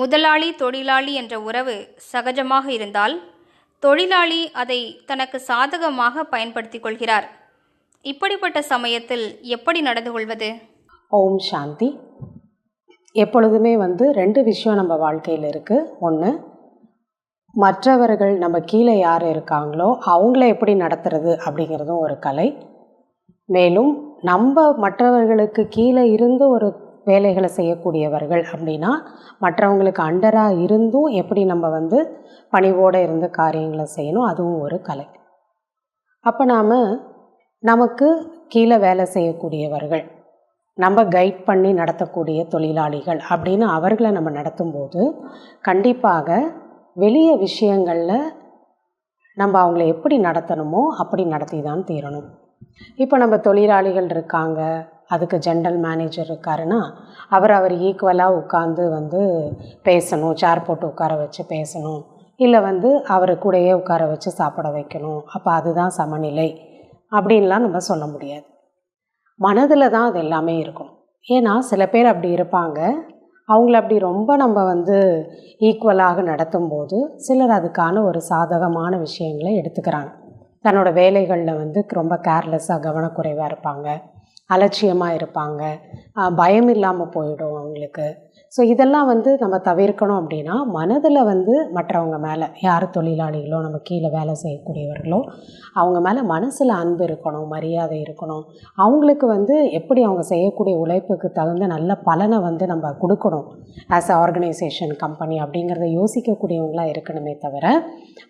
முதலாளி தொழிலாளி என்ற உறவு சகஜமாக இருந்தால் தொழிலாளி அதை தனக்கு சாதகமாக பயன்படுத்திக் கொள்கிறார். இப்படிப்பட்ட சமயத்தில் எப்படி நடந்து கொள்வது? ஓம் சாந்தி. எப்பொழுதுமே வந்து ரெண்டு விஷயம் நம்ம வாழ்க்கையில் இருக்குது ஒன்று மற்றவர்கள் நம்ம கீழே யார் இருக்காங்களோ அவங்கள எப்படி நடத்துறது அப்படிங்கிறதும் ஒரு கலை. மேலும் நம்ம மற்றவர்களுக்கு கீழே இருந்து ஒரு வேலைகளை செய்யக்கூடியவர்கள் அப்படின்னா மற்றவங்களுக்கு அண்டராக இருந்தும் எப்படி நம்ம வந்து பணிவோடு இருந்து காரியங்களை செய்யணும் அதுவும் ஒரு கலை. அப்போ நாம் நமக்கு கீழே வேலை செய்யக்கூடியவர்கள் நம்ம கைட் பண்ணி நடத்தக்கூடிய தொழிலாளிகள் அப்படின்னு அவர்களை நம்ம நடத்தும்போது கண்டிப்பாக வெளிய விஷயங்களில் நம்ம அவங்கள எப்படி நடத்தணுமோ அப்படி நடத்தி தான் தீரணும். இப்போ நம்ம தொழிலாளிகள் இருக்காங்க அதுக்கு ஜென்ரல் மேனேஜர் இருக்காருன்னா அவர் அவர் ஈக்குவலாக உட்காந்து வந்து பேசணும் சேர் போட்டு உட்கார வச்சு பேசணும். இல்லை வந்து அவர் கூடயே உட்கார வச்சு சாப்பிட வைக்கணும். அப்போ அதுதான் சமநிலை. அப்படின்லாம் நம்ம சொல்ல முடியாது. மனதில் தான் அது எல்லாமே இருக்கும். ஏன்னா சில பேர் அப்படி இருப்பாங்க. அவங்கள அப்படி ரொம்ப நம்ம வந்து ஈக்குவலாக நடத்தும்போது சிலர் அதுக்கான ஒரு சாதகமான விஷயங்களை எடுத்துக்கிறாங்க. தன்னோட வேலைகளில் வந்து ரொம்ப கேர்லெஸ்ஸாக கவனக்குறைவாக இருப்பாங்க. அலட்சியமாக இருப்பாங்க. பயம் இல்லாமல் போயிடும் அவங்களுக்கு. ஸோ இதெல்லாம் வந்து நம்ம தவிர்க்கணும் அப்படின்னா மனதில் வந்து மற்றவங்க மேலே யார் தொழிலாளிகளோ நம்ம கீழே வேலை செய்யக்கூடியவர்களோ அவங்க மேலே மனசில் அன்பு இருக்கணும் மரியாதை இருக்கணும். அவங்களுக்கு வந்து எப்படி அவங்க செய்யக்கூடிய உழைப்புக்கு தகுந்த நல்ல பலனை வந்து நம்ம கொடுக்கணும். ஆஸ் அ ஆர்கனைசேஷன் கம்பெனி அப்படிங்கிறத யோசிக்கக்கூடியவங்களாக இருக்கணுமே தவிர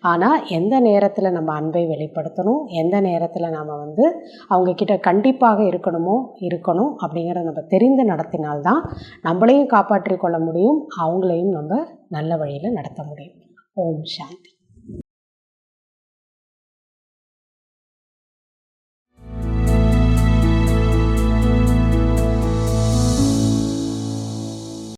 ஆனால் எந்த நேரத்தில் நம்ம அன்பை வெளிப்படுத்தணும் எந்த நேரத்தில் நாம் வந்து அவங்கக்கிட்ட கண்டிப்பாக இருக்கணுமோ இருக்கணும் அப்படிங்கிறத நம்ம தெரிந்து நடத்தினால்தான் நம்மளையும் காப்பாற்றி கொள்ள முடியும். அவங்களையும் நம்ம நல்ல வழியில் நடத்த முடியும். ஓம் சாந்தி.